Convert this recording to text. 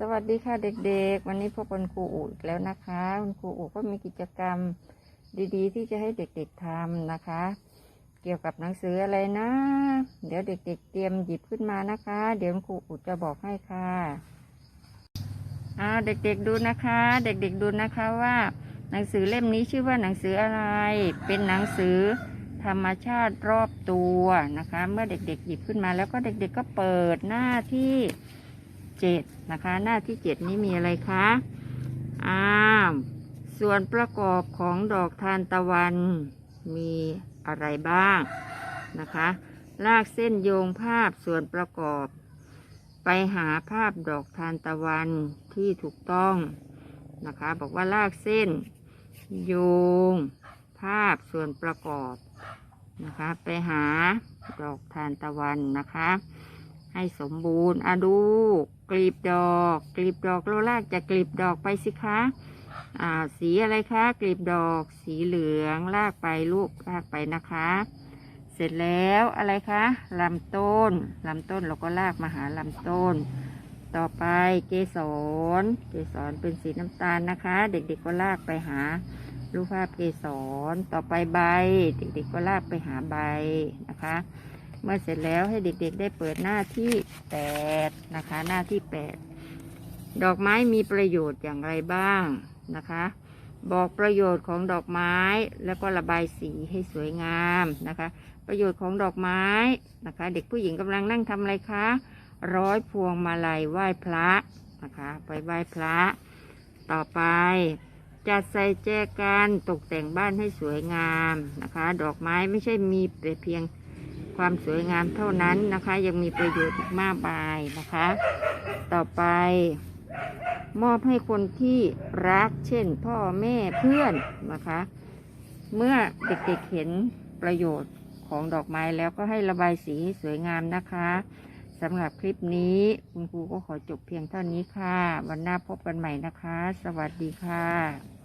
สวัสดีค่ะเด็กๆ วันนี้พบกันครูอูอีกแล้วนะคะคุณครูอูก็มีกิจกรรมดีๆ ที่จะให้เด็กๆทำนะคะ เกี่ยวกับหนังสืออะไรนะ เดี๋ยวเด็ก ๆ เตรียมหยิบขึ้นมานะคะ เดี๋ยวคุณครูอูจะบอกให้ค่ะอ้าเด็กๆดูนะคะ เด็กๆดูนะคะว่า หนังสือเล่มนี้ชื่อว่าหนังสืออะไร เป็นหนังสือธรรมชาติรอบตัวนะคะ เมื่อเด็กๆ หยิบขึ้นมาแล้วก็เด็กๆก็เปิดหน้าที่ เจ็ดนะคะ หน้าที่เจ็ดนี้มีอะไรคะอ้าวส่วนประกอบของดอกทานตะวันมีอะไรบ้างนะคะ ลากเส้นโยงภาพส่วนประกอบ ไปหาภาพดอกทานตะวันที่ถูกต้องนะคะ บอกว่าลากเส้น โยง ภาพส่วนประกอบนะคะ ไปหาดอกทานตะวันนะคะ ให้สมบูรณ์อะดูกลีบดอก กลีบดอกเราลากจากลีบดอกไปสิคะอ่าสีอะไรคะกลีบดอก สีเหลืองลากไปลูกลากไปนะคะ เสร็จแล้วอะไรคะลำต้นลำต้นเราก็ลากมาหาลำต้น ต่อไปเกสรเกสรเป็นสีน้ำตาลนะคะ เด็กๆก็ลากไปหารูปภาพเกสรต่อไปใบ เด็กๆก็ลากไปหาใบนะคะ เมื่อเสร็จแล้วให้เด็กๆได้เปิดหน้าที่แปดนะคะ หน้าที่แปดดอกไม้มีประโยชน์อย่างไรบ้างนะคะ บอกประโยชน์ของดอกไม้แล้วก็ระบายสีให้สวยงามนะคะ ประโยชน์ของดอกไม้นะคะ เด็กผู้หญิงกำลังนั่งทำอะไรคะร้อยพวงมาลัยไหว้พระนะคะ ไปไหว้พระ ต่อไป จัดใส่แจกันตกแต่งบ้านให้สวยงามนะคะ ดอกไม้ไม่ใช่มีแต่เพียง ความสวยงามเท่านั้นนะคะ ยังมีประโยชน์มากมายนะคะ ต่อไป มอบให้คนที่รักเช่น พ่อแม่เพื่อนนะคะ เมื่อเด็กๆเห็นประโยชน์ของดอกไม้แล้วก็ให้ระบายสีให้สวยงามนะคะสำหรับคลิปนี้คุณครูก็ขอจบเพียงเท่านี้ค่ะ วันหน้าพบกันใหม่นะคะ สวัสดีค่ะ